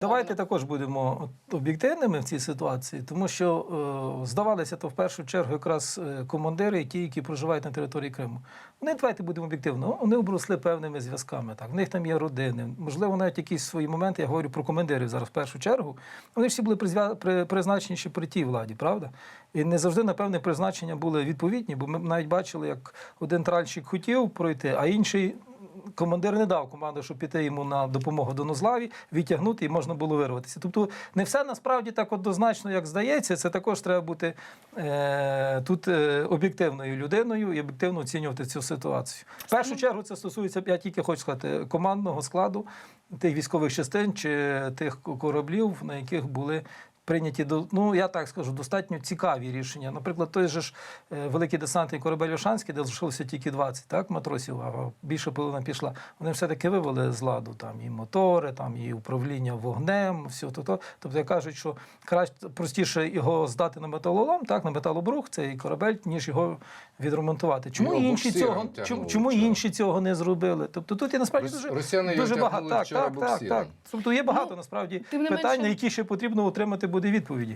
Давайте також будемо об'єктивними в цій ситуації, тому що е, здавалися то в першу чергу якраз е, командири, ті, які проживають на території Криму. Вони давайте будемо об'єктивно. Вони обросли певними зв'язками. Так, в них там є родини. Можливо, навіть якісь свої моменти. Я говорю про командирів зараз в першу чергу. Вони всі були призвя... при... призначені ще при тій владі, правда? І не завжди, напевне, призначення були відповідні, бо ми навіть бачили, як один тральщик хотів пройти, а інший командир не дав команду, щоб піти йому на допомогу Донузлаві, відтягнути і можна було вирватися. Тобто не все насправді так однозначно, як здається. Це також треба бути е, тут е, об'єктивною людиною і об'єктивно оцінювати цю ситуацію. В першу чергу це стосується, я тільки хочу сказати, командного складу тих військових частин чи тих кораблів, на яких були. Прийняті до ну я так скажу, достатньо цікаві рішення. Наприклад, той же ж е, великий десантний корабель Ошанський, де залишилося тільки 20 так, матросів, а більше половина пішла. Вони все-таки вивели з ладу там і мотори, там і управління вогнем, все то, то. Тобто кажуть, що краще простіше його здати на металолом, так, на металобрух, цей корабель, ніж його відремонтувати. Чому Його інші цього тягнули чому, чому вчора. інші цього не зробили? Тобто тут є насправді дуже, росіяни дуже багато. Так, так, так, так. Тобто є багато Ну, насправді питань, менше- які ще потрібно отримати буде відповіді.